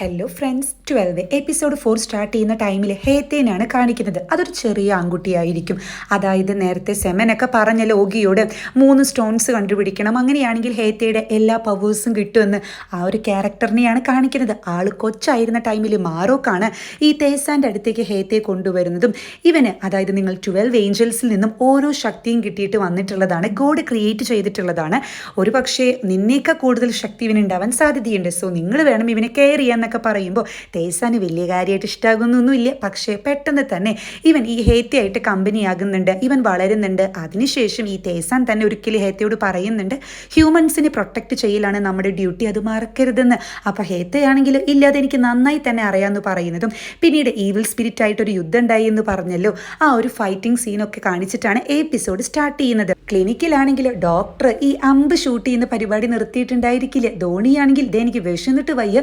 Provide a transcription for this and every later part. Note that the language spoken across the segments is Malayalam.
Hello friends twelve episode four start ചെയ്യുന്ന ടൈമിൽ ഹേത്തേനാണ് കാണിക്കുന്നത്. അതൊരു ചെറിയ ആൺകുട്ടിയായിരിക്കും. അതായത് നേരത്തെ സെമനൊക്കെ പറഞ്ഞ ലോകിയോട് മൂന്ന് സ്റ്റോൺസ് കണ്ടുപിടിക്കണം. അങ്ങനെയാണെങ്കിൽ ഹേത്തയുടെ എല്ലാ പവേഴ്സും കിട്ടുമെന്ന് ആ ഒരു ക്യാരക്ടറിനെയാണ് കാണിക്കുന്നത്. ആൾ കൊച്ചായിരുന്ന ടൈമിൽ മാറോക്കാണ് ഈ തേസാന്റെ അടുത്തേക്ക് ഹേത്തയെ കൊണ്ടുവരുന്നതും. ഇവന് അതായത് നിങ്ങൾ ട്വൽവ് ഏഞ്ചൽസിൽ നിന്നും ഓരോ ശക്തിയും കിട്ടിയിട്ട് വന്നിട്ടുള്ളതാണ്. ഗോഡ് ക്രിയേറ്റ് ചെയ്തിട്ടുള്ളതാണ്. ഒരു പക്ഷേ നിന്നേക്കാൾ കൂടുതൽ ശക്തി ഇവനുണ്ടാവാൻ സാധ്യതയുണ്ട്. സോ നിങ്ങൾ വേണം ഇവനെ കെയർ ചെയ്യാന്നൊക്കെ പറയുമ്പോൾ തേസാന് വലിയ കാര്യമായിട്ട് ഇഷ്ടമാകുന്നൊന്നുമില്ല പക്ഷേ പെട്ടെന്ന് തന്നെ ഇവൻ ഈ ഹേത്തയായിട്ട് കമ്പനി ആകുന്നുണ്ട് ഇവൻ വളരുന്നുണ്ട്. അതിനുശേഷം ഈ തേസാൻ തന്നെ ഒരിക്കലും ഹേത്തയോട് പറയുന്നുണ്ട് ഹ്യൂമൻസിനെ പ്രൊട്ടക്റ്റ് ചെയ്യലാണ് നമ്മുടെ ഡ്യൂട്ടി. അത് മറക്കരുതെന്ന്. അപ്പോൾ ഹേത്തയാണെങ്കിൽ ഇല്ല എനിക്ക് നന്നായി തന്നെ അറിയാമെന്ന് പറയുന്നതും പിന്നീട് ഈവിൽ സ്പിരിറ്റ് ആയിട്ടൊരു യുദ്ധം ഉണ്ടായി എന്ന് പറഞ്ഞല്ലോ. ആ ഒരു ഫൈറ്റിംഗ് സീനൊക്കെ കാണിച്ചിട്ടാണ് എപ്പിസോഡ് സ്റ്റാർട്ട് ചെയ്യുന്നത്. ക്ലിനിക്കിലാണെങ്കിൽ ഡോക്ടർ ഈ അമ്പ് ഷൂട്ട് ചെയ്യുന്ന പരിപാടി നിർത്തിയിട്ടുണ്ടായിരിക്കില്ല. ധോണിയാണെങ്കിൽ ഇതെനിക്ക് എനിക്ക് നിട്ട് വയ്യ.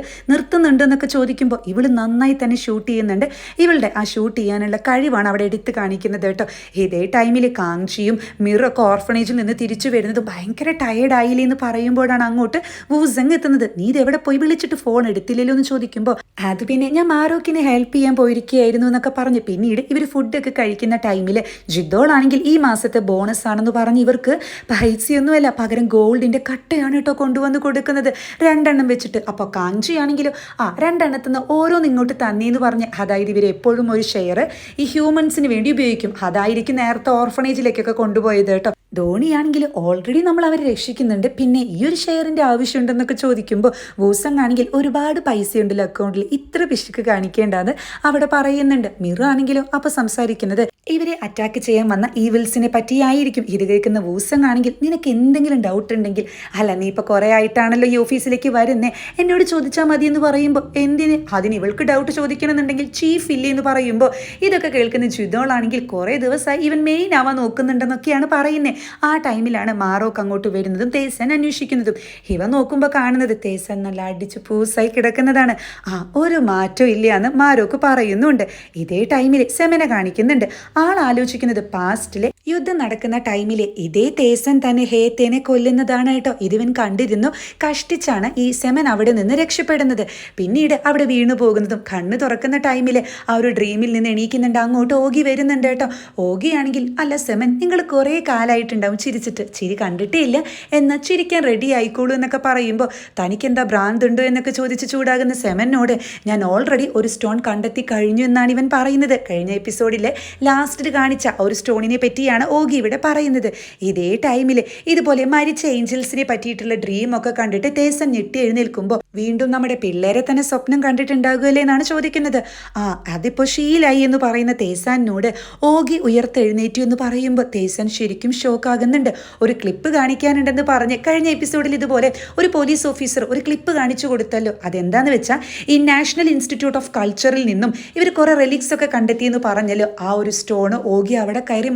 നിർത്തുന്നുണ്ടെന്നൊക്കെ ചോദിക്കുമ്പോൾ ഇവൾ നന്നായി തന്നെ ഷൂട്ട് ചെയ്യുന്നുണ്ട്. ഇവളുടെ ആ ഷൂട്ട് ചെയ്യാനുള്ള കഴിവാണ് അവിടെ എടുത്ത് കാണിക്കുന്നത് കേട്ടോ. ഇതേ ടൈമിൽ കാങ്ഷിയും മിറൊക്കെ ഓർഫണേജിൽ നിന്ന് തിരിച്ചു വരുന്നത് ഭയങ്കര ടയേർഡായില്ലേ എന്ന് പറയുമ്പോഴാണ് അങ്ങോട്ട് വൂസങ് എത്തുന്നത്. നീ ഇത് എവിടെ പോയി വിളിച്ചിട്ട് ഫോൺ എടുത്തില്ലല്ലോ? എന്ന് ചോദിക്കുമ്പോൾ അത് പിന്നെ ഞാൻ മാരോക്കിനെ ഹെൽപ്പ് ചെയ്യാൻ പോയിരിക്കുകയായിരുന്നു എന്നൊക്കെ പറഞ്ഞു പിന്നീട് ഇവർ ഫുഡൊക്കെ കഴിക്കുന്ന ടൈമിൽ ജിദ്ദോളാണെങ്കിൽ ഈ മാസത്തെ ബോണസ് ആണെന്ന് പറഞ്ഞ് ഇവർക്ക് പൈസയൊന്നുമല്ല പകരം ഗോൾഡിന്റെ കട്ടയാണ് കേട്ടോ കൊണ്ടുവന്ന് കൊടുക്കുന്നത്. രണ്ടെണ്ണം വെച്ചിട്ട്. അപ്പോൾ കാഞ്ചിയാണെങ്കിലും ആ രണ്ടെണ്ണത്തുനിന്ന് ഓരോന്ന് ഇങ്ങോട്ട് തന്നേന്ന് പറഞ്ഞ് അതായത് ഇവർ എപ്പോഴും ഒരു ഷെയർ ഈ ഹ്യൂമൻസിന് വേണ്ടി ഉപയോഗിക്കും. അതായിരിക്കും നേരത്തെ ഓർഫണേജിലേക്കൊക്കെ കൊണ്ടുപോയത് കേട്ടോ. ധോണിയാണെങ്കിൽ ഓൾറെഡി നമ്മൾ അവരെ രക്ഷിക്കുന്നുണ്ട്. പിന്നെ ഈ ഒരു ഷെയറിന്റെ ആവശ്യമുണ്ടെന്നൊക്കെ ചോദിക്കുമ്പോൾ വൂസങ് ആണെങ്കിൽ ഒരുപാട് പൈസ ഉണ്ടല്ലോ അക്കൗണ്ടിൽ ഇത്ര പിശുക്ക് കാണിക്കേണ്ടത് അവിടെ പറയുന്നുണ്ട്. മിറു ആണെങ്കിലും അപ്പോൾ സംസാരിക്കുന്നത് ഇവരെ അറ്റാക്ക് ചെയ്യാൻ വന്ന ഈവിൽസിനെ പറ്റിയായിരിക്കും. ഇത് കേൾക്കുന്ന വൂസങ് ആണെങ്കിൽ നിനക്ക് എന്തെങ്കിലും ഡൗട്ട് ഉണ്ടെങ്കിൽ അല്ല നീ ഇപ്പോൾ കുറേ ആയിട്ടാണല്ലോ ഈ ഓഫീസിലേക്ക് വരുന്നേ. എന്നോട് ചോദിച്ചാൽ മതി എന്ന് പറയുമ്പോൾ എന്തിന്? അതിന് ഇവൾക്ക് ഡൗട്ട് ചോദിക്കണമെന്നുണ്ടെങ്കിൽ ചീഫ് ഇല്ലേ എന്ന് പറയുമ്പോൾ ഇതൊക്കെ കേൾക്കുന്ന ജിതോളാണെങ്കിൽ കുറേ ദിവസമായി ഇവൻ മെയിൻ ആവാൻ നോക്കുന്നുണ്ടെന്നൊക്കെയാണ് പറയുന്നത് ആ ടൈമിലാണ് മാറോക്ക് അങ്ങോട്ട് വരുന്നതും തേസൻ അന്വേഷിക്കുന്നതും. ഇവ നോക്കുമ്പോൾ കാണുന്നത് തേസൻ നല്ല അടിച്ച് പൂസായി കിടക്കുന്നതാണ്. ആ ഒരു മാറ്റവും ഇല്ല എന്ന് പറയുന്നുണ്ട്. ഇതേ ടൈമിൽ സെമന കാണിക്കുന്നുണ്ട്. ആൾ ആലോചിക്കുന്നത് പാസ്റ്റിലെ യുദ്ധം നടക്കുന്ന ടൈമിൽ ഇതേ തേസൻ തന്നെ ഹേത്തേനെ കൊല്ലുന്നതാണ് കേട്ടോ. ഇതിവൻ കണ്ടിരുന്നു കഷ്ടിച്ചാണ് ഈ സെമൻ അവിടെ നിന്ന് രക്ഷപ്പെടുന്നത്. പിന്നീട് അവിടെ വീണു പോകുന്നതും കണ്ണ് തുറക്കുന്ന ടൈമിൽ ആ ഒരു ഡ്രീമിൽ നിന്ന് എണീക്കുന്നുണ്ട് അങ്ങോട്ട് ഓഗി വരുന്നുണ്ട് കേട്ടോ. ഓഗിയാണെങ്കിൽ അല്ല സെമൻ നിങ്ങൾ കുറേ കാലമായിട്ടുണ്ടാവും ചിരിച്ചിട്ട്. ചിരി കണ്ടിട്ടേ ഇല്ല എന്നാൽ ചിരിക്കാൻ റെഡി ആയിക്കോളൂ എന്നൊക്കെ പറയുമ്പോൾ തനിക്കെന്താ ഭ്രാന്തുണ്ടോ എന്നൊക്കെ ചോദിച്ച് ചൂടാകുന്ന സെമനോട് ഞാൻ ഓൾറെഡി ഒരു സ്റ്റോൺ കണ്ടെത്തി കഴിഞ്ഞു എന്നാണ് ഇവൻ പറയുന്നത്. കഴിഞ്ഞ എപ്പിസോഡിലെ ലാസ്റ്റിൽ കാണിച്ച ഒരു സ്റ്റോണിനെ പറ്റിയാണ് ഓഗി ഇവിടെ പറയുന്നത്. ഇതേ ടൈമിൽ ഇതുപോലെ മരിച്ച ഏഞ്ചൽസിനെ പറ്റിയിട്ടുള്ള ഡ്രീം ഒക്കെ കണ്ടിട്ട് തേസൻ ഞെട്ടി എഴുന്നേൽക്കുമ്പോൾ വീണ്ടും നമ്മുടെ പിള്ളേരെ തന്നെ സ്വപ്നം കണ്ടിട്ടുണ്ടാകുമല്ലേ എന്നാണ് ചോദിക്കുന്നത്. ആ അതിപ്പോൾ ഷീലായി എന്ന് പറയുന്ന തേസാനോട് ഓഗി ഉയർത്തെഴുന്നേറ്റു എന്ന് പറയുമ്പോൾ തേസൻ ശരിക്കും ഷോക്ക് ആകുന്നുണ്ട്. ഒരു ക്ലിപ്പ് കാണിക്കാനുണ്ടെന്ന് പറഞ്ഞ് കഴിഞ്ഞ എപ്പിസോഡിൽ ഇതുപോലെ ഒരു പോലീസ് ഓഫീസർ ഒരു ക്ലിപ്പ് കാണിച്ചു കൊടുത്തല്ലോ. അതെന്താന്ന് വെച്ചാൽ ഈ നാഷണൽ ഇൻസ്റ്റിറ്റ്യൂട്ട് ഓഫ് കൾച്ചറിൽ നിന്നും ഇവർ കുറെ റെലിക്സ് ഒക്കെ കണ്ടെത്തിയെന്ന് പറഞ്ഞല്ലോ. ആ ഒരു സ്റ്റോണ് ഓഗി അവിടെ കയറി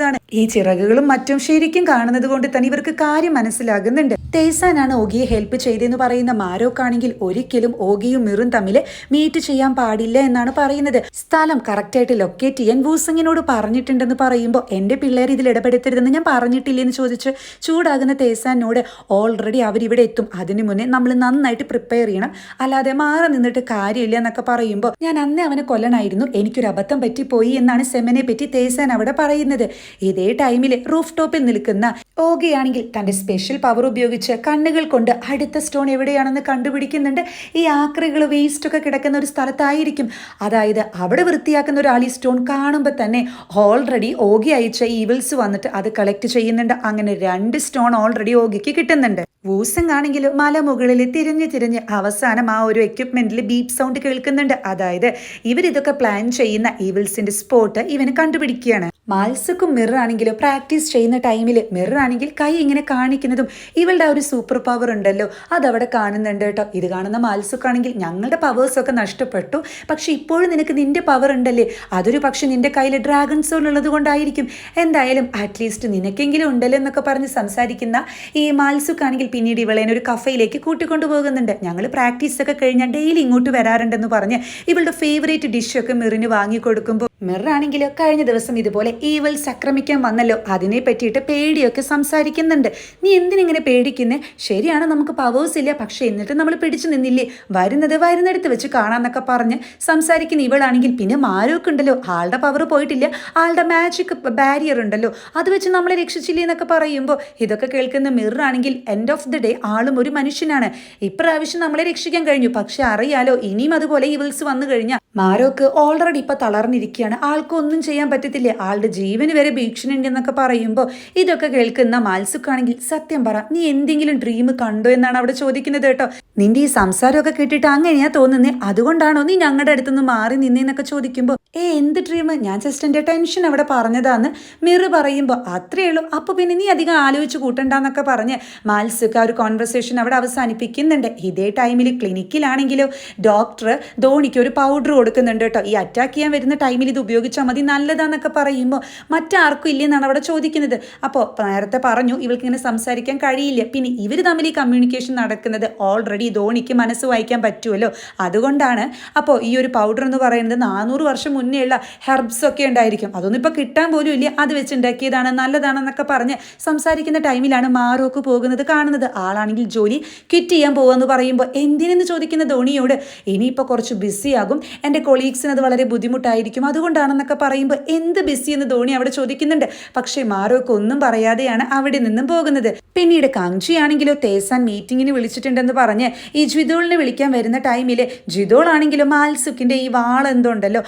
മോഷ്ടിക്കുന്നതാണ് ഈ ചിറകുകളും മറ്റും ശരിക്കും കാണുന്നത് കൊണ്ട് തന്നെ ഇവർക്ക് കാര്യം മനസ്സിലാകുന്നുണ്ട്. തേസാനാണ് ഓഗിയെ ഹെൽപ്പ് ചെയ്തെന്ന് പറയുന്ന മാരോക്കാണെങ്കിൽ ഒരിക്കലും ഓഗിയും മിറും തമ്മിൽ മീറ്റ് ചെയ്യാൻ പാടില്ല എന്നാണ് പറയുന്നത്. സ്ഥലം കറക്റ്റായിട്ട് ലൊക്കേറ്റ് ചെയ്യാൻ വൂസങ്ങിനോട് പറഞ്ഞിട്ടുണ്ടെന്ന് പറയുമ്പോൾ എന്റെ പിള്ളേർ ഇതിൽ ഇടപെടുത്തരുതെന്ന് ഞാൻ പറഞ്ഞിട്ടില്ലെന്ന് ചോദിച്ച് ചൂടാകുന്ന തേസാനോട് ഓൾറെഡി അവരിവിടെ എത്തും. അതിനു മുന്നേ നമ്മൾ നന്നായിട്ട് പ്രിപ്പയർ ചെയ്യണം. അല്ലാതെ മാറി നിന്നിട്ട് കാര്യമില്ല എന്നൊക്കെ പറയുമ്പോൾ ഞാൻ അന്നേ അവനെ കൊല്ലണായിരുന്നു. എനിക്കൊരു അബദ്ധം പറ്റിപ്പോയി എന്നാണ് സെമനെ പറ്റി തേസാൻ അവിടെ പറയുന്നത്. ഇതേ ടൈമിൽ റൂഫ് ടോപ്പിൽ നിൽക്കുന്ന ഓഗയാണെങ്കിൽ തന്റെ സ്പെഷ്യൽ പവർ ഉപയോഗിച്ച് കണ്ണുകൾ കൊണ്ട് അടുത്ത സ്റ്റോൺ എവിടെയാണെന്ന് കണ്ടുപിടിക്കുന്നുണ്ട്. ഈ ആക്രികൾ വേസ്റ്റ് ഒക്കെ കിടക്കുന്ന ഒരു സ്ഥലത്തായിരിക്കും. അതായത് അവിടെ വൃത്തിയാക്കുന്ന ഒരാൾ ഈ സ്റ്റോൺ കാണുമ്പോൾ തന്നെ ഓൾറെഡി ഓഗി അയച്ച ഈവിൾസ് വന്നിട്ട് അത് കളക്ട് ചെയ്യുന്നുണ്ട്. അങ്ങനെ രണ്ട് സ്റ്റോൺ ഓൾറെഡി ഓഗിക്ക് കിട്ടുന്നുണ്ട്. വൂസങ് ആണെങ്കിൽ മലമുകളിൽ തിരിഞ്ഞ് തിരിഞ്ഞ് അവസാനം ആ ഒരു എക്യുപ്മെന്റിൽ ബീപ് സൗണ്ട് കേൾക്കുന്നുണ്ട്. അതായത് ഇവരിതൊക്കെ പ്ലാൻ ചെയ്യുന്ന ഈവൽസിന്റെ സ്പോട്ട് ഇവന് കണ്ടുപിടിക്കുകയാണ്. മാത്സക്കും മിറർ ആണെങ്കിലും പ്രാക്ടീസ് ചെയ്യുന്ന ടൈമിൽ മിറർ ആണെങ്കിൽ കൈ ഇങ്ങനെ കാണിക്കുന്നതും ഇവളുടെ ആ ഒരു സൂപ്പർ പവർ ഉണ്ടല്ലോ അതവിടെ കാണുന്നുണ്ട് കേട്ടോ. ഇത് കാണുന്ന മാത്സുക്കാണെങ്കിൽ ഞങ്ങളുടെ പവേഴ്സൊക്കെ നഷ്ടപ്പെട്ടു. പക്ഷേ ഇപ്പോഴും നിനക്ക് നിന്റെ പവർ ഉണ്ടല്ലേ? അതൊരു പക്ഷെ നിന്റെ കയ്യിൽ ഡ്രാഗൺ സോൺ ഉള്ളത് കൊണ്ടായിരിക്കും. എന്തായാലും അറ്റ്ലീസ്റ്റ് നിനക്കെങ്കിലും ഉണ്ടല്ലോ എന്നൊക്കെ പറഞ്ഞ് സംസാരിക്കുന്ന ഈ മാത്സുക്കാണെങ്കിൽ പിന്നീട് ഇവളേനെ ഒരു കഫയിലേക്ക് കൂട്ടിക്കൊണ്ടു പോകുന്നുണ്ട്. ഞങ്ങൾ പ്രാക്ടീസൊക്കെ കഴിഞ്ഞാൽ ഡെയിലി ഇങ്ങോട്ട് വരാറുണ്ടെന്ന് പറഞ്ഞ് ഇവളുടെ ഫേവറേറ്റ് ഡിഷൊക്കെ മിറിന് വാങ്ങിക്കൊടുക്കുമ്പോൾ മിറാണെങ്കിലോ കഴിഞ്ഞ ദിവസം ഇതുപോലെ ഈവൽസ് ആക്രമിക്കാൻ വന്നല്ലോ. അതിനെ പറ്റിയിട്ട് പേടിയൊക്കെ സംസാരിക്കുന്നുണ്ട്. നീ എന്തിനിങ്ങനെ പേടിക്കുന്നേ? ശരിയാണ് നമുക്ക് പവേഴ്സ് ഇല്ല. പക്ഷേ എന്നിട്ട് നമ്മൾ പിടിച്ചു നിന്നില്ലേ? വരുന്നത് വരുന്നിടത്ത് വെച്ച് കാണാമെന്നൊക്കെ പറഞ്ഞ് സംസാരിക്കുന്ന ഇവളാണെങ്കിൽ പിന്നെ മാരൊക്കെ ഉണ്ടല്ലോ. ആളുടെ പവർ പോയിട്ടില്ല. ആളുടെ മാജിക് ബാരിയർ ഉണ്ടല്ലോ. അത് വെച്ച് നമ്മളെ രക്ഷിച്ചില്ലേ എന്നൊക്കെ പറയുമ്പോൾ ഇതൊക്കെ കേൾക്കുന്ന മിറാണെങ്കിൽ എൻഡ് ഓഫ് ദി ഡേ ആളും ഒരു മനുഷ്യനാണ്. ഇപ്രാവശ്യം നമ്മളെ രക്ഷിക്കാൻ കഴിഞ്ഞു. പക്ഷെ അറിയാലോ ഇനിയും അതുപോലെ ഇവൽസ് വന്നു കഴിഞ്ഞാൽ മാരോക്ക് ഓൾറെഡി ഇപ്പൊ തളർന്നിരിക്കുകയാണ്. ആൾക്കൊന്നും ചെയ്യാൻ പറ്റത്തില്ല? ആളുടെ ജീവന് വരെ ഭീഷണിയുണ്ട് എന്നൊക്കെ പറയുമ്പോൾ ഇതൊക്കെ കേൾക്കുന്ന മാൽസുക്കാണെങ്കിൽ സത്യം പറ നീ എന്തെങ്കിലും ഡ്രീം കണ്ടോ എന്നാണ് അവിടെ ചോദിക്കുന്നത് കേട്ടോ. നിന്റെ ഈ സംസാരമൊക്കെ കേട്ടിട്ട് അങ്ങനെയാ തോന്നുന്നേ. അതുകൊണ്ടാണോ നീ ഞങ്ങളുടെ അടുത്തുനിന്ന് മാറി നിന്നേന്നൊക്കെ ചോദിക്കുമ്പോൾ ഏ എന്ത് ഡ്രീം ഞാൻ ജസ്റ്റ് എന്റെ ടെൻഷൻ അവിടെ പറഞ്ഞതാന്ന് മിറു പറയുമ്പോൾ അത്രയേ ഉള്ളൂ. അപ്പോൾ പിന്നെ നീ അധികം ആലോചിച്ച് കൂട്ടണ്ടെന്നൊക്കെ പറഞ്ഞ് മാൽസുക്ക ഒരു കോൺവെർസേഷൻ അവിടെ അവസാനിപ്പിക്കുന്നുണ്ട്. ഇതേ ടൈമിൽ ക്ലിനിക്കിലാണെങ്കിലോ ഡോക്ടർ ധോണിക്ക് ഒരു പൗഡർ കൊടുക്കുന്നുണ്ട് കേട്ടോ. ഈ അറ്റാക്ക് ചെയ്യാൻ വരുന്ന ടൈമിൽ ഇത് ഉപയോഗിച്ചാൽ മതി നല്ലതാന്നൊക്കെ പറയുമ്പോൾ മറ്റാർക്കും ഇല്ലെന്നാണ് അവിടെ ചോദിക്കുന്നത്. അപ്പോൾ നേരത്തെ പറഞ്ഞു ഇവൾക്ക് ഇങ്ങനെ സംസാരിക്കാൻ കഴിയില്ല. പിന്നെ ഇവർ തമ്മിൽ ഈ കമ്മ്യൂണിക്കേഷൻ നടക്കുന്നത് ഓൾറെഡി ധോണിക്ക് മനസ്സ് വായിക്കാൻ പറ്റുമല്ലോ അതുകൊണ്ടാണ് അപ്പോൾ ഈ ഒരു പൗഡർ എന്ന് പറയുന്നത് നാനൂറ് വർഷം മുന്നേ ഉള്ള ഹെർബ്സ് ഒക്കെ ഉണ്ടായിരിക്കും. അതൊന്നും ഇപ്പോൾ കിട്ടാൻ പോലും ഇല്ല. അത് വെച്ച് ഉണ്ടാക്കിയതാണ് നല്ലതാണെന്നൊക്കെ പറഞ്ഞ് സംസാരിക്കുന്ന ടൈമിലാണ് മാറോക്ക് പോകുന്നത് കാണുന്നത്. ആളാണെങ്കിൽ ജോലി ക്വിറ്റ് ചെയ്യാൻ പോകുമെന്ന് പറയുമ്പോൾ എന്തിനെന്ന് ചോദിക്കുന്ന ധോണിയോട് ഇനിയിപ്പോൾ കുറച്ച് ബിസിയാകും. എന്റെ കൊളീഗ്സിന് അത് വളരെ ബുദ്ധിമുട്ടായിരിക്കും. അതുകൊണ്ടാണെന്നൊക്കെ പറയുമ്പോൾ എന്ത് ബിസി എന്ന് ധോണി അവിടെ ചോദിക്കുന്നുണ്ട്. പക്ഷേ മാറോക്ക് ഒന്നും പറയാതെയാണ് അവിടെ നിന്നും പോകുന്നത്. പിന്നീട് കാങ്ഷി ആണെങ്കിലോ തേസാൻ മീറ്റിങ്ങിന് വിളിച്ചിട്ടുണ്ടെന്ന് പറഞ്ഞ് ഈ ജിതോളിനെ വിളിക്കാൻ വരുന്ന ടൈമിൽ ജിതോൾ ആണെങ്കിലും മാൽസുക്കിന്റെ ഈ വാൾ എന്തുണ്ടല്ലോ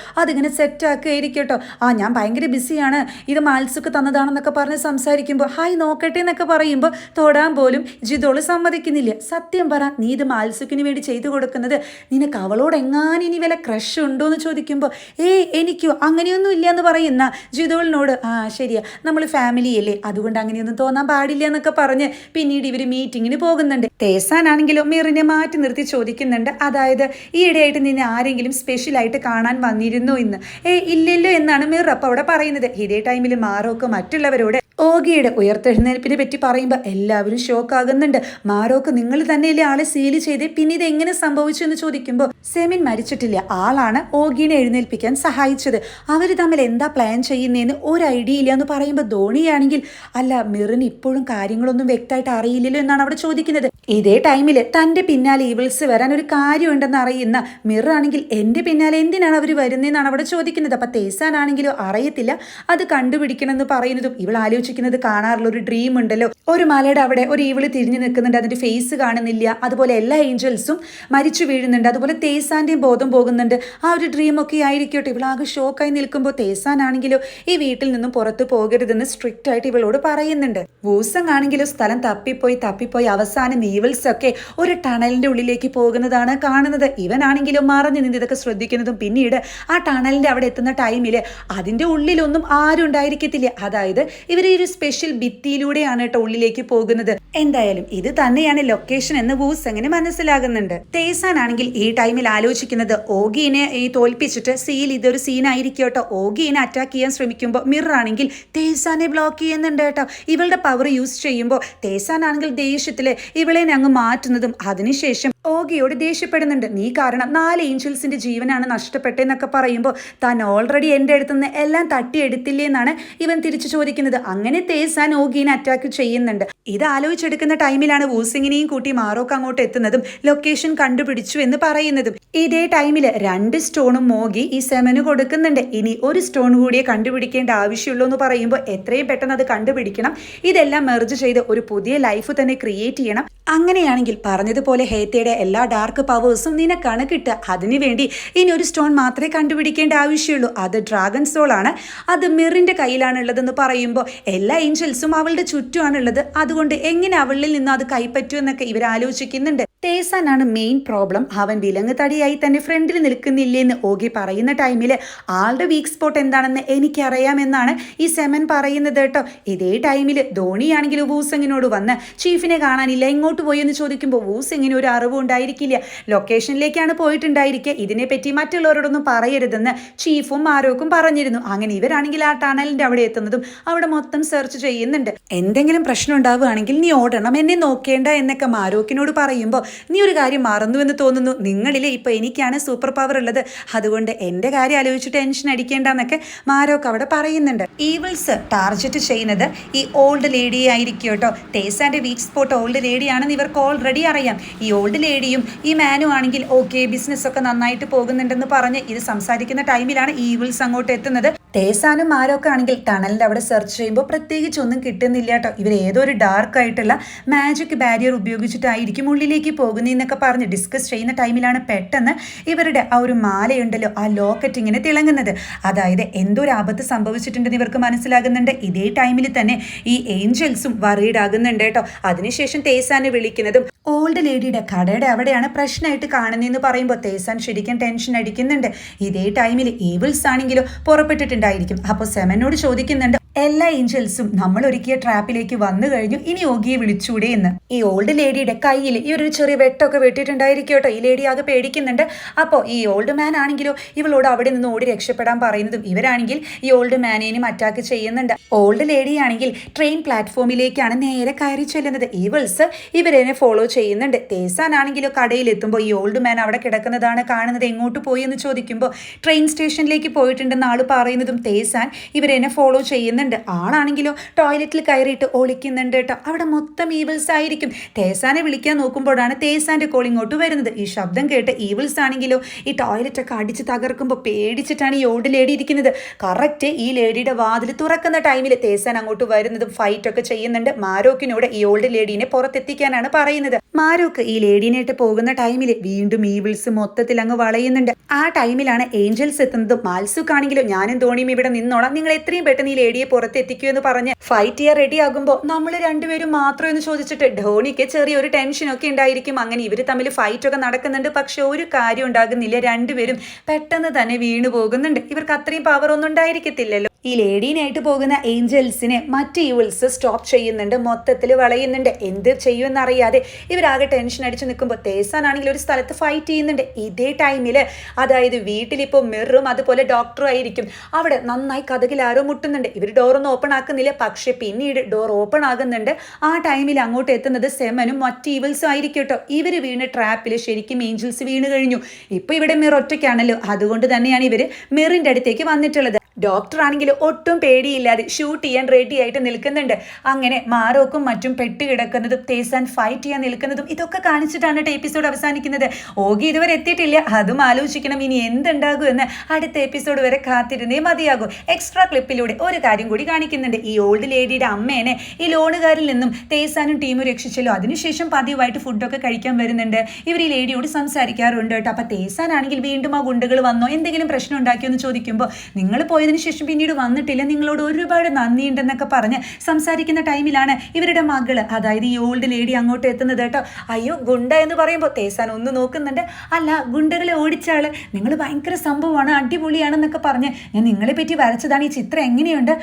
അതിങ്ങനെ സെറ്റാക്കുകയായിരിക്കും കേട്ടോ ആ ഞാൻ ഭയങ്കര ബിസിയാണ്. ഇത് മാത്സുക്ക് തന്നതാണെന്നൊക്കെ പറഞ്ഞ് സംസാരിക്കുമ്പോൾ ഹായ് നോക്കട്ടെ എന്നൊക്കെ പറയുമ്പോൾ തൊടാൻ പോലും ജിതോൾ സമ്മതിക്കുന്നില്ല. സത്യം പറ നീ ഇത് മാൽസുക്കിന് വേണ്ടി ചെയ്തു കൊടുക്കുന്നത് നിനക്ക് അവളോട് എങ്ങാനും ഇനി വല്ല ക്രഷ് ഉണ്ടോ എന്ന് ചോദിക്കുമ്പോൾ ഏയ് എനിക്കോ അങ്ങനെയൊന്നും ഇല്ല എന്ന് പറയുന്ന ജിതോളിനോട് ആ ശരിയാ നമ്മൾ ഫാമിലി അല്ലേ അതുകൊണ്ട് അങ്ങനെയൊന്നും തോന്നാൻ പാടില്ല എന്നൊക്കെ പറഞ്ഞ് പിന്നീട് ഇവർ മീറ്റിങ്ങിന് പോകുന്നുണ്ട്. തേസാനാണെങ്കിലും മിറിനെ മാറ്റി നിർത്തി ചോദിക്കുന്നുണ്ട്. അതായത് ഈയിടെയായിട്ട് നിന്നെ ആരെങ്കിലും സ്പെഷ്യലായിട്ട് കാണാൻ വന്നിരുന്നോ ഇന്ന് ഏ ഇല്ലല്ലോ എന്നാണ് മിർ അപ്പോൾ അവിടെ പറയുന്നത്. ഇതേ ടൈമിൽ മാറോക്ക് മറ്റുള്ളവരോട് ഓഗിയുടെ ഉയർത്തെഴുന്നേൽപ്പിനെ പറ്റി പറയുമ്പോൾ എല്ലാവരും ഷോക്ക് ഷോക്കാകുന്നുണ്ട്. മാറോക്ക് നിങ്ങൾ തന്നെയല്ലേ ആളെ സീൽ ചെയ്ത്? പിന്നെ ഇത് എങ്ങനെ സംഭവിച്ചു എന്ന് ചോദിക്കുമ്പോൾ സെമിൻ മരിച്ചിട്ടില്ല. ആളാണ് ഓഗിനെ എഴുന്നേൽപ്പിക്കാൻ സഹായിച്ചത്. അവർ തമ്മിൽ എന്താ പ്ലാൻ ചെയ്യുന്നതെന്ന് ഒരു ഐഡിയ ഇല്ല എന്ന് പറയുമ്പോൾ ധോണിയാണെങ്കിൽ അല്ല മിറിന് ഇപ്പോഴും കാര്യങ്ങളൊന്നും വ്യക്തമായിട്ട് അറിയില്ലല്ലോ എന്നാണ് അവിടെ ചോദിക്കുന്നത്. ഇതേ ടൈമിൽ തന്റെ പിന്നാലെ ഈവിൾസ് വരാൻ ഒരു കാര്യമുണ്ടെന്ന് അറിയുന്ന മിറാണെങ്കിൽ എന്റെ പിന്നാലെ എന്തിനാണ് അവർ വരുന്നതെന്നാണ് അവിടെ ചോദിക്കുന്നത്. അപ്പം തേസാനാണെങ്കിലോ അറിയത്തില്ല. അത് കണ്ടുപിടിക്കണമെന്ന് പറയുന്നതും ഇവൾ ആലോചിക്കുന്നത് കാണാറുള്ള ഒരു ഡ്രീം ഉണ്ടല്ലോ. ഒരു മലയുടെ അവിടെ ഒരു ഇവൾ തിരിഞ്ഞു നിൽക്കുന്നുണ്ട്. അതിന്റെ ഫേസ് കാണുന്നില്ല. അതുപോലെ എല്ലാ ഏഞ്ചൽസും മരിച്ചു വീഴുന്നുണ്ട്. അതുപോലെ തേസാന്റെയും ബോധം പോകുന്നുണ്ട്. ആ ഒരു ഡ്രീം ഒക്കെ ആയിരിക്കട്ടെ. ഇവളാകെ ഷോക്കായി നിൽക്കുമ്പോൾ തേസാനാണെങ്കിലോ ഈ വീട്ടിൽ നിന്നും പുറത്തു പോകരുതെന്ന് സ്ട്രിക്റ്റ് ആയിട്ട് ഇവളോട് പറയുന്നുണ്ട്. വൂസങ് ആണെങ്കിലോ സ്ഥലം തപ്പിപ്പോയി തപ്പിപ്പോയി അവസാനം ഈവിൾസ് ഒക്കെ ഒരു ടണലിന്റെ ഉള്ളിലേക്ക് പോകുന്നതാണ് കാണുന്നത്. ഇവനാണെങ്കിലും മറഞ്ഞു നിന്ന് ഇതൊക്കെ ശ്രദ്ധിക്കുന്നതും പിന്നീട് ആ ടണലിന്റെ അവിടെ എത്തുന്ന ടൈമിൽ അതിന്റെ ഉള്ളിലൊന്നും ആരും ഉണ്ടായിരിക്കത്തില്ല. അതായത് ഇവർ ഒരു സ്പെഷ്യൽ ഭിത്തിയിലൂടെയാണ് കേട്ടോ ഉള്ളിലേക്ക് പോകുന്നത്. എന്തായാലും ഇത് തന്നെയാണ് ലൊക്കേഷൻ എന്ന് വൂസ് എങ്ങനെ മനസ്സിലാകുന്നുണ്ട്. തേസാൻ ആണെങ്കിൽ ഈ ടൈമിൽ ആലോചിക്കുന്നത് ഓഗീനെ ഈ തോൽപ്പിച്ചിട്ട് സീൽ ഇതൊരു സീനായിരിക്കും കേട്ടോ. ഓഗീനെ അറ്റാക്ക് ചെയ്യാൻ ശ്രമിക്കുമ്പോൾ മിറർ ആണെങ്കിൽ തേസാനെ ബ്ലോക്ക് ചെയ്യുന്നുണ്ട് കേട്ടോ. ഇവളുടെ പവർ യൂസ് ചെയ്യുമ്പോൾ തേസാൻ ആണെങ്കിൽ ദേഷ്യത്തിൽ ഇവളെ അങ്ങ് മാറ്റുന്നതും അതിനുശേഷം ഓഗിയോട് ദേഷ്യപ്പെടുന്നുണ്ട്. നീ കാരണം നാല് ഏഞ്ചൽസിന്റെ ജീവനാണ് നഷ്ടപ്പെട്ടതെന്നൊക്കെ പറയുമ്പോൾ താൻ ഓൾറെഡി എന്റെ അടുത്തുനിന്ന് എല്ലാം തട്ടിയെടുത്തില്ലേ എന്നാണ് ഇവൻ തിരിച്ചു ചോദിക്കുന്നത്. അങ്ങനെ തേസാൻ ഓഗീനെ അറ്റാക്ക് ചെയ്യുന്നുണ്ട്. ഇത് ആലോചിച്ചെടുക്കുന്ന ടൈമിലാണ് വൂസിങ്ങിനെയും കൂട്ടി മാറോക്ക് അങ്ങോട്ട് എത്തുന്നതും ലൊക്കേഷൻ കണ്ടുപിടിച്ചു എന്ന് പറയുന്നതും. ഇതേ ടൈമിൽ രണ്ട് സ്റ്റോണും മോഗി ഈ സെമന് കൊടുക്കുന്നുണ്ട്. ഇനി ഒരു സ്റ്റോൺ കൂടിയേ കണ്ടുപിടിക്കേണ്ട ആവശ്യമുള്ളൂ എന്ന് പറയുമ്പോൾ എത്രയും പെട്ടെന്ന് അത് കണ്ടുപിടിക്കണം. ഇതെല്ലാം മെർജ് ചെയ്ത് ഒരു പുതിയ ലൈഫ് തന്നെ ക്രിയേറ്റ് ചെയ്യണം. അങ്ങനെയാണെങ്കിൽ പറഞ്ഞതുപോലെ ഹേത്തയുടെ എല്ലാ ഡാർക്ക് പവേഴ്സും നിനക്കാണ് കിട്ടുക. അതിനുവേണ്ടി ഇനി ഒരു സ്റ്റോൺ മാത്രമേ കണ്ടുപിടിക്കേണ്ട ആവശ്യമുള്ളൂ. അത് ഡ്രാഗൺ ആണ്. അത് മിറിന്റെ കയ്യിലാണുള്ളതെന്ന് പറയുമ്പോൾ എല്ലാ ഏഞ്ചൽസും അവളുടെ ചുറ്റുമാണുള്ളത്. അതുകൊണ്ട് എങ്ങനെ അവളിൽ നിന്ന് അത് കൈപ്പറ്റുമെന്നൊക്കെ ഇവർ ആലോചിക്കുന്നുണ്ട്. തേസാനാണ് മെയിൻ പ്രോബ്ലം അവൻ വിലങ്ങ് തടിയായി തന്നെ ഫ്രണ്ടിൽ നിൽക്കുന്നില്ലേ എന്ന് ഓഗി പറയുന്ന ടൈമിൽ ആളുടെ വീക്ക് സ്പോട്ട് എന്താണെന്ന് എനിക്കറിയാമെന്നാണ് ഈ സെമൻ പറയുന്നത് കേട്ടോ. ഇതേ ടൈമിൽ ധോണിയാണെങ്കിൽ വൂസെങ്ങിനോട് വന്ന് ചീഫിനെ കാണാനില്ല എങ്ങോട്ട് പോയി? എന്ന് ചോദിക്കുമ്പോൾ വൂസെങ്ങിന് ഒരു അറിവ് ഉണ്ടായിരിക്കില്ല. ലൊക്കേഷനിലേക്കാണ് പോയിട്ടുണ്ടായിരിക്കുക ഇതിനെപ്പറ്റി മറ്റുള്ളവരോടൊന്നും പറയരുതെന്ന് ചീഫും ആരോക്കും പറഞ്ഞിരുന്നു. അങ്ങനെ ഇവരാണെങ്കിൽ ആ ടണലിന്റെ അവിടെ എത്തുന്നതും അവിടെ മൊത്തം സെർച്ച് ചെയ്യുന്നുണ്ട്. എന്തെങ്കിലും പ്രശ്നം ഉണ്ടാവുകയാണെങ്കിൽ നീ ഓടണം എന്നെ നോക്കേണ്ട എന്നൊക്കെ മാരോക്കിനോട് പറയുമ്പോൾ നീ ഒരു കാര്യം മറന്നുവെന്ന് തോന്നുന്നു. നിങ്ങളിലെ ഇപ്പോൾ എനിക്കാണ് സൂപ്പർ പവർ ഉള്ളത്. അതുകൊണ്ട് എന്റെ കാര്യം ആലോചിച്ച് ടെൻഷൻ അടിക്കേണ്ടെന്നൊക്കെ മാരോക്ക് അവിടെ പറയുന്നുണ്ട്. ഈവിൾസ് ടാർജറ്റ് ചെയ്യുന്നത് ഈ ഓൾഡ് ലേഡി ആയിരിക്കും കേട്ടോ. തേസാന്റെ വീക്ക് സ്പോട്ട് ഓൾഡ് ലേഡി ആണെന്ന് ഇവർക്ക് ഓൾറെഡി അറിയാം. ഈ ഓൾഡ് ലേഡിയും ഈ മാനും ആണെങ്കിൽ ഓക്കെ ബിസിനസ് ഒക്കെ നന്നായിട്ട് പോകുന്നുണ്ടെന്ന് പറഞ്ഞ് ഇത് സംസാരിക്കുന്ന ടൈമിലാണ് ഈവിൾസ് അങ്ങോട്ട് എത്തുന്നത്. തേസാനും ആരൊക്കെ ആണെങ്കിൽ ടണലിന്റെ അവിടെ സെർച്ച് ചെയ്യുമ്പോൾ പ്രത്യേകിച്ച് ഒന്നും കിട്ടുന്നില്ല കേട്ടോ ഇവർ ഏതോ ഒരു ഡാർക്ക് ആയിട്ടുള്ള മാജിക് ബാരിയർ ഉപയോഗിച്ചിട്ടായിരിക്കും ഉള്ളിലേക്ക് പോകുന്നതെന്നൊക്കെ പറഞ്ഞ് ഡിസ്കസ് ചെയ്യുന്ന ടൈമിലാണ് പെട്ടെന്ന് ഇവരുടെ ആ ഒരു മാലയുണ്ടല്ലോ ആ ലോക്കറ്റ് ഇങ്ങനെ തിളങ്ങുന്നത്. അതായത് എന്തോ ഒരു ആപത്ത് സംഭവിച്ചിട്ടുണ്ടെന്ന് ഇവർക്ക് മനസ്സിലാകുന്നുണ്ട്. ഇതേ ടൈമിൽ തന്നെ ഈ ഏഞ്ചൽസും വറീഡ് ആകുന്നുണ്ട് കേട്ടോ അതിനുശേഷം തേസാനെ വിളിക്കുന്നതും ഓൾഡ് ലേഡിയുടെ കടയുടെ അവിടെയാണ് പ്രശ്നമായിട്ട് കാണുന്നതെന്ന് പറയുമ്പോൾ തേസാൻ ശരിക്കും ടെൻഷൻ അടിക്കുന്നുണ്ട്. ഇതേ ടൈമിൽ ഈവിൾസ് ആണെങ്കിലോ പുറപ്പെട്ടിട്ടുണ്ടായിരിക്കും. അപ്പോൾ സെമനോട് ചോദിക്കുന്നുണ്ട് എല്ലാ ഏഞ്ചൽസും നമ്മൾ ഒരുക്കിയ ട്രാപ്പിലേക്ക് വന്നു കഴിഞ്ഞു. ഇനി യോഗിയെ വിളിച്ചൂടെ എന്ന്. ഈ ഓൾഡ് ലേഡിയുടെ കയ്യിൽ ഈ ഒരു ചെറിയ വെട്ടൊക്കെ വെട്ടിയിട്ടുണ്ടായിരിക്കും കേട്ടോ. ഈ ലേഡി ആകെ പേടിക്കുന്നുണ്ട്. അപ്പോൾ ഈ ഓൾഡ് മാൻ ആണെങ്കിലോ ഇവളോട് അവിടെ നിന്ന് ഓടി രക്ഷപ്പെടാൻ പറയുന്നതും ഇവരാണെങ്കിൽ ഈ ഓൾഡ് മാനേനും അറ്റാക്ക് ചെയ്യുന്നുണ്ട്. ഓൾഡ് ലേഡി ആണെങ്കിൽ ട്രെയിൻ പ്ലാറ്റ്ഫോമിലേക്കാണ് നേരെ കയറി ചെല്ലുന്നത്. ഈവൾസ് ഇവരെന്നെ ഫോളോ ചെയ്യുന്നുണ്ട്. തേസാൻ ആണെങ്കിലോ കടയിൽ എത്തുമ്പോൾ ഈ ഓൾഡ് മാൻ അവിടെ കിടക്കുന്നതാണ് കാണുന്നത്. എങ്ങോട്ട് പോയി എന്ന് ചോദിക്കുമ്പോൾ ട്രെയിൻ സ്റ്റേഷനിലേക്ക് പോയിട്ടുണ്ടെന്ന് ആൾ പറയുന്നതും തേസാൻ ഇവരെന്നെ ഫോളോ ചെയ്യുന്നുണ്ട്. ആളാണെങ്കിലോ ടോയ്ലറ്റിൽ കയറിയിട്ട് ഒളിക്കുന്നുണ്ട് കേട്ടോ. അവിടെ മൊത്തം ഈവിൾസ് ആയിരിക്കും. തേസാനെ വിളിക്കാൻ നോക്കുമ്പോഴാണ് തേസാന്റെ കോൾ ഇങ്ങോട്ട് വരുന്നത്. ഈ ശബ്ദം കേട്ട് ഈവിൾസ് ആണെങ്കിലോ ഈ ടോയ്ലറ്റൊക്കെ അടിച്ച് തകർക്കുമ്പോൾ പേടിച്ചിട്ടാണ് ഈ ഓട് ലേഡി ഇരിക്കുന്നത്. കറക്റ്റ് ഈ ലേഡിയുടെ വാതിൽ തുറക്കുന്ന ടൈമിൽ തേസാൻ അങ്ങോട്ട് വരുന്നതും ഫൈറ്റൊക്കെ ചെയ്യുന്നുണ്ട്. മാരോക്കിനോട് ഈ ഓൾഡ് ലേഡീനെ പുറത്തെത്തിക്കാനാണ് പറയുന്നത്. മാരോക്ക് ഈ ലേഡീനായിട്ട് പോകുന്ന ടൈമിൽ വീണ്ടും ഈവിൾസ് മൊത്തത്തിൽ അങ്ങ് വളയുന്നുണ്ട്. ആ ടൈമിലാണ് ഏഞ്ചൽസ് എത്തുന്നതും. മാൽസുക്കാണെങ്കിലും ഞാനും ധോണിയും ഇവിടെ നിന്നോളാം നിങ്ങൾ എത്രയും പെട്ടെന്ന് ഈ ലേഡിയെ പുറത്തെത്തിക്കൂ എന്ന് പറഞ്ഞ് ഫൈറ്റ് ചെയ്യാൻ റെഡി ആകുമ്പോൾ നമ്മൾ രണ്ടുപേരും മാത്രം എന്ന് ചോദിച്ചിട്ട് ധോണിക്ക് ചെറിയൊരു ടെൻഷനൊക്കെ ഉണ്ടായിരിക്കും. അങ്ങനെ ഇവർ തമ്മിൽ ഫൈറ്റ് ഒക്കെ നടക്കുന്നുണ്ട്. പക്ഷെ ഒരു കാര്യം ഉണ്ടാകുന്നില്ല. രണ്ടുപേരും പെട്ടെന്ന് തന്നെ വീണു പോകുന്നുണ്ട്. ഇവർക്ക് അത്രയും പവർ ഒന്നും ഉണ്ടായിരിക്കത്തില്ലല്ലോ. ഈ ലേഡീനായിട്ട് പോകുന്ന ഏഞ്ചൽസിനെ മറ്റ് യൂൾസ് സ്റ്റോപ്പ് ചെയ്യുന്നുണ്ട് മൊത്തത്തിൽ വളയുന്നുണ്ട്. എന്ത് ചെയ്യുമെന്നറിയാതെ ഇവരാകെ ടെൻഷൻ അടിച്ച് നിൽക്കുമ്പോൾ തേസാനാണെങ്കിൽ ഒരു സ്ഥലത്ത് ഫൈറ്റ് ചെയ്യുന്നുണ്ട്. ഇതേ ടൈമിൽ അതായത് വീട്ടിലിപ്പോൾ മിറും അതുപോലെ ഡോക്ടറും ആയിരിക്കും. അവിടെ നന്നായി കഥകിൽ ആരോ മുട്ടുന്നുണ്ട്. ഇവർ ഡോറൊന്നും ഓപ്പൺ ആക്കുന്നില്ല. പക്ഷേ പിന്നീട് ഡോർ ഓപ്പൺ ആകുന്നുണ്ട്. ആ ടൈമിൽ അങ്ങോട്ട് എത്തുന്നത് സെമനും മറ്റ് ഈവിൾസും ആയിരിക്കും കേട്ടോ. ഇവർ വീണ് ട്രാപ്പിൽ ശരിക്കും ഏഞ്ചൽസ് വീണ് കഴിഞ്ഞു. ഇപ്പോൾ ഇവിടെ മിർ ഒറ്റയ്ക്കാണല്ലോ. അതുകൊണ്ട് തന്നെയാണ് ഇവർ മിറിന്റെ അടുത്തേക്ക് വന്നിട്ടുള്ളത്. ഡോക്ടർ ആണെങ്കിൽ ഒട്ടും പേടിയില്ലാതെ ഷൂട്ട് ചെയ്യാൻ റെഡി ആയിട്ട് നിൽക്കുന്നുണ്ട്. അങ്ങനെ മാറോക്കും മറ്റും പെട്ട് കിടക്കുന്നതും തേസാൻ ഫൈറ്റ് ചെയ്യാൻ നിൽക്കുന്നതും ഇതൊക്കെ കാണിച്ചിട്ടാണ് കേട്ടോ എപ്പിസോഡ് അവസാനിക്കുന്നത്. ഓഗി ഇതുവരെ എത്തിയിട്ടില്ല. അതും ആലോചിക്കണം ഇനി എന്തുണ്ടാകും എന്ന് അടുത്ത എപ്പിസോഡ് വരെ കാത്തിരുന്നേ മതിയാകും. എക്സ്ട്രാ ക്ലിപ്പിലൂടെ ഒരു കാര്യം കൂടി കാണിക്കുന്നുണ്ട്. ഈ ഓൾഡ് ലേഡിയുടെ അമ്മേനെ ഈ ലോണുകാരിൽ നിന്നും തേസാനും ടീമും രക്ഷിച്ചല്ലോ. അതിനുശേഷം പതിവായിട്ട് ഫുഡൊക്കെ കഴിക്കാൻ വരുന്നുണ്ട്. ഇവർ ഈ ലേഡിയോട് സംസാരിക്കാറുണ്ട് കേട്ടോ. അപ്പം തേസാനാണെങ്കിൽ വീണ്ടും ആ ഗുണ്ടകൾ വന്നോ? എന്തെങ്കിലും പ്രശ്നം ഉണ്ടാക്കിയോ എന്ന് ചോദിക്കുമ്പോൾ നിങ്ങൾ പോയതിനു ശേഷം പിന്നീട് വന്നിട്ടില്ല. നിങ്ങളോട് ഒരുപാട് നന്ദിയുണ്ടെന്നൊക്കെ പറഞ്ഞ് സംസാരിക്കുന്ന ടൈമിലാണ് ഇവരുടെ മകൾ അതായത് ഈ ഓൾഡ് ലേഡി അങ്ങോട്ട് എത്തുന്നത് കേട്ടോ. അയ്യോ ഗുണ്ട എന്ന് പറയുമ്പോൾ തേസാൻ ഒന്ന് നോക്കുന്നുണ്ട്. അല്ല ഗുണ്ടകളെ ഓടിച്ചാൾ. നിങ്ങൾ ഭയങ്കര സംഭവമാണ് അടിപൊളിയാണെന്നൊക്കെ പറഞ്ഞ് ഞാൻ നിങ്ങളെ പറ്റി വരച്ചതാണ്. ഈ ചിത്രം എങ്ങനെയുണ്ട്?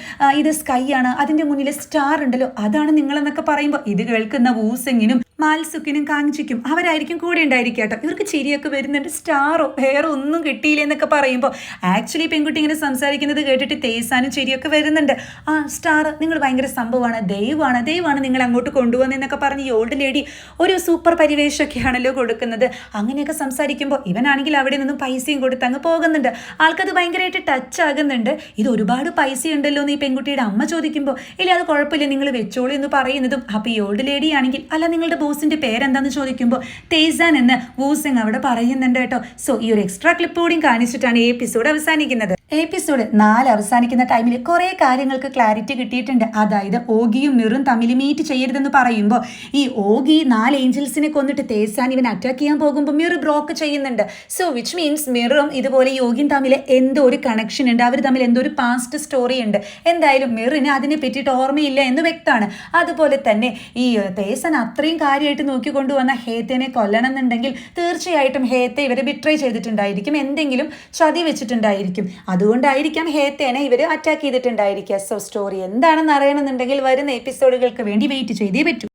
ഇത് സ്കൈ ആണ്. അതിന്റെ മുന്നിൽ സ്റ്റാർ ഉണ്ടല്ലോ. അതാണ് നിങ്ങളെന്നൊക്കെ പറയുമ്പോൾ ഇത് കേൾക്കുന്ന വൂസിങ്ങിനും മാൽസുക്കിനും കാഞ്ചിക്കും അവരായിരിക്കും കൂടെ ഉണ്ടായിരിക്കുക കേട്ടോ. ഇവർക്ക് ചിരിയൊക്കെ വരുന്നുണ്ട്. സ്റ്റാറോ ഹെയറോ ഒന്നും കിട്ടിയില്ല എന്നൊക്കെ പറയുമ്പോൾ ആക്ച്വലി പെൺകുട്ടി ഇങ്ങനെ സംസാരിക്കുന്നത് കേട്ടിട്ട് തേസാനും ചിരിയൊക്കെ വരുന്നുണ്ട്. ആ സ്റ്റാർ നിങ്ങൾ ഭയങ്കര സംഭവമാണ് ദൈവമാണ് ദൈവമാണ് നിങ്ങൾ അങ്ങോട്ട് കൊണ്ടുവന്നതെന്നൊക്കെ പറഞ്ഞ് ഈ ഓൾഡ് ലേഡി ഒരു സൂപ്പർ പരിവേഷമൊക്കെയാണല്ലോ കൊടുക്കുന്നത്. അങ്ങനെയൊക്കെ സംസാരിക്കുമ്പോൾ ഇവനാണെങ്കിൽ അവിടെ നിന്നും പൈസയും കൊടുത്ത് അങ്ങ് പോകുന്നുണ്ട്. ആൾക്കത് ഭയങ്കരമായിട്ട് ടച്ച് ആകുന്നുണ്ട്. ഇത് ഒരുപാട് പൈസ ഉണ്ടല്ലോ എന്ന് ഈ പെൺകുട്ടിയുടെ അമ്മ ചോദിക്കുമ്പോൾ ഇല്ല അത് കുഴപ്പമില്ല നിങ്ങൾ വെച്ചോളൂ എന്ന് പറയുന്നതും അപ്പോൾ ഈ ഓൾഡ് ലേഡി ആണെങ്കിൽ അല്ല നിങ്ങളുടെ ബോസിന്റെ പേരെന്താന്ന് ചോദിക്കുമ്പോൾ തേസാൻ എന്ന് വൂസിങ് അവിടെ പറയുന്നുണ്ട് കേട്ടോ. സോ ഈ ഒരു എക്സ്ട്രാ ക്ലിപ്പ് കൂടി കാണിച്ചിട്ടാണ് ഈ എപ്പിസോഡ് അവസാനിക്കുന്നത്. എപ്പിസോഡ് നാല് അവസാനിക്കുന്ന ടൈമിൽ കുറേ കാര്യങ്ങൾക്ക് ക്ലാരിറ്റി കിട്ടിയിട്ടുണ്ട്. അതായത് ഓഗിയും മിറും തമ്മിൽ മീറ്റ് ചെയ്യരുതെന്ന് പറയുമ്പോൾ ഈ ഓഗി നാല് ഏഞ്ചൽസിനെ കൊന്നിട്ട് തേസാൻ ഇവൻ അറ്റാക്ക് ചെയ്യാൻ പോകുമ്പോൾ മിറ് ബ്രോക്ക് ചെയ്യുന്നുണ്ട്. സോ വിച്ച് മീൻസ് മിറും ഇതുപോലെ യോഗിയും തമ്മിൽ എന്തോ ഒരു കണക്ഷൻ ഉണ്ട്. അവർ തമ്മിൽ എന്തോ ഒരു പാസ്റ്റ് സ്റ്റോറി ഉണ്ട്. എന്തായാലും മിറിന് അതിനെ പറ്റിയിട്ട് ഓർമ്മയില്ല എന്ന് വ്യക്തമാണ്. അതുപോലെ തന്നെ ഈ തേസൻ അത്രയും കാര്യമായിട്ട് നോക്കിക്കൊണ്ടുവന്ന ഹേത്തേനെ കൊല്ലണം എന്നുണ്ടെങ്കിൽ തീർച്ചയായിട്ടും ഹേത്തെ ഇവരെ ബിട്രൈ ചെയ്തിട്ടുണ്ടായിരിക്കും. എന്തെങ്കിലും ചതി വെച്ചിട്ടുണ്ടായിരിക്കും. അതുകൊണ്ടായിരിക്കാം ഹേത്തേനെ ഇവർ അറ്റാക്ക് ചെയ്തിട്ടുണ്ടായിരിക്കുക. സോ സ്റ്റോറി എന്താണെന്ന് അറിയണമെന്നുണ്ടെങ്കിൽ വരുന്ന എപ്പിസോഡുകൾക്ക് വേണ്ടി വെയിറ്റ് ചെയ്തേ പറ്റൂ.